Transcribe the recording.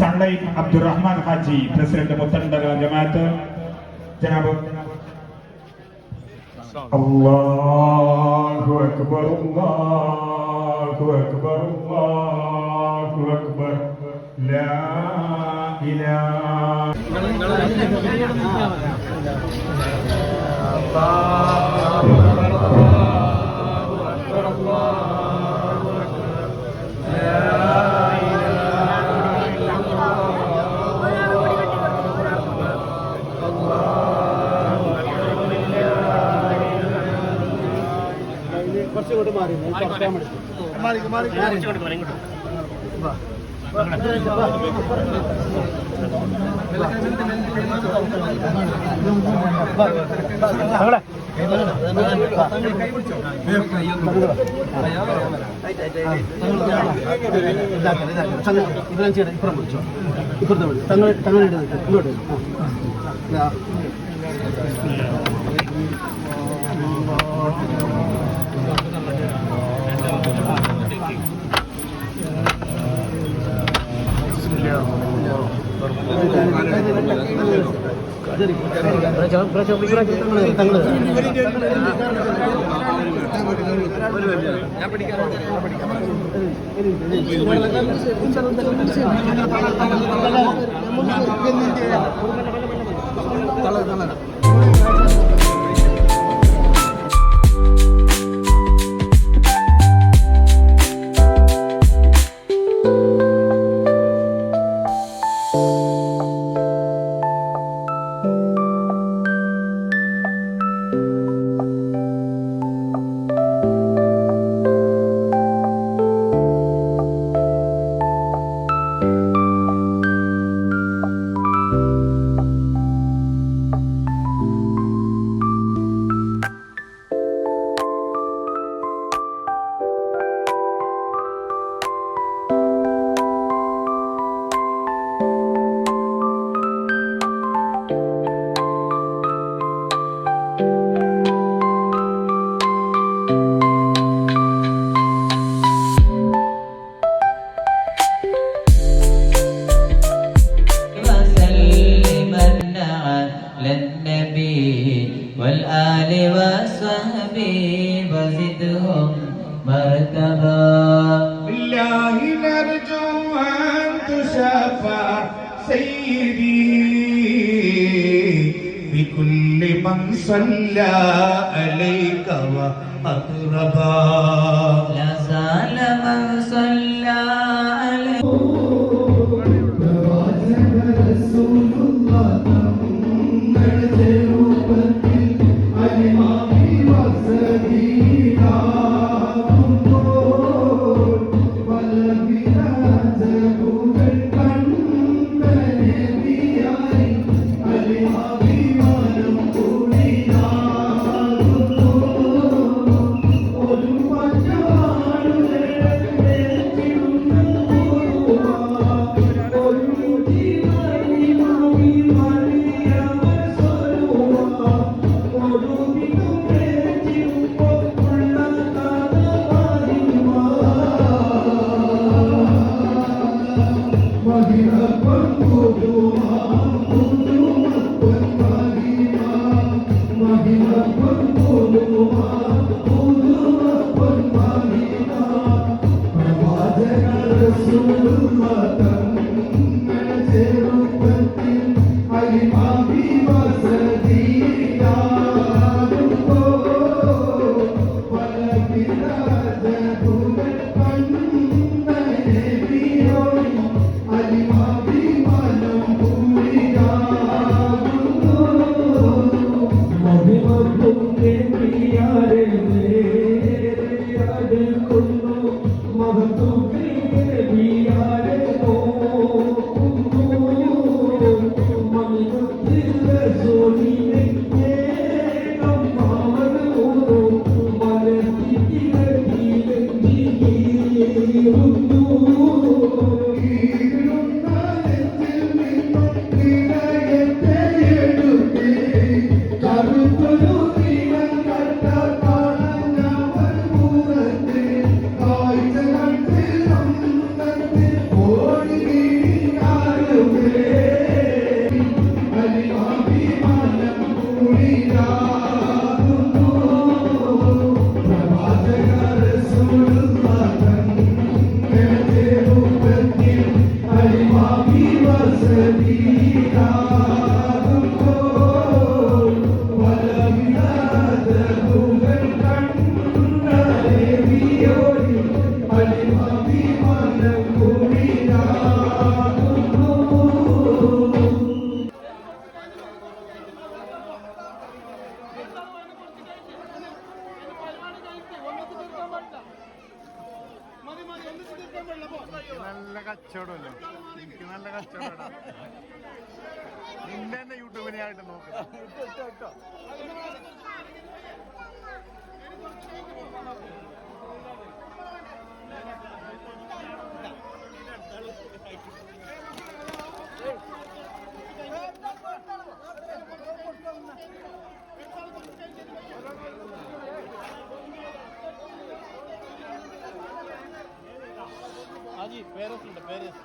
Sanglay Abdurrahman Haji, Presiden Deputan Dalam Jemaat Jenab. Allahu Akbar, Allahu Akbar, Allahu Akbar. La ilaha. ഇപ്പുറം ചെയ്യണം ഇപ്പുറം പിടിച്ചോ ഇപ്പുറത്തെ വിളി തങ്ങൾ തങ്ങളുടെ ഇങ്ങോട്ട് ആ. ഞാൻ തളർ والآل وصحبه وزدهم مرتبا بالله نرجو أن تشافى سيدي بكل من صلى عليك وأقربا لا زال من صلى Thank you. നിന്നെ തന്നെ യൂട്യൂബിനായിട്ട് നോക്കുക ജി പേരസ് ഉണ്ട് പേരസ്.